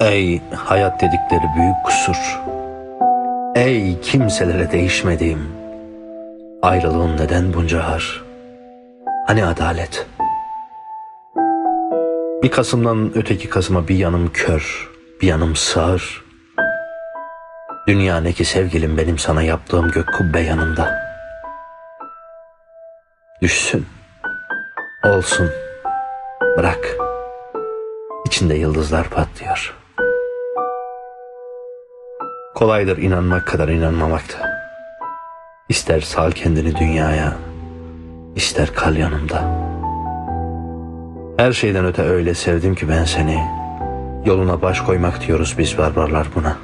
Ey hayat dedikleri büyük kusur. Ey kimselere değişmediğim. Ayrılığın neden bunca har? Hani adalet? Bir Kasım'dan öteki Kasım'a bir yanım kör, bir yanım sağır. Dünya ne ki sevgilim benim sana yaptığım gök kubbe yanında. Düşsün, olsun, bırak. İçinde yıldızlar patlıyor. Kolaydır inanmak kadar inanmamakta. İster sal kendini dünyaya, ister kal yanımda. Her şeyden öte öyle sevdim ki ben seni. Yoluna baş koymak diyoruz biz barbarlar buna.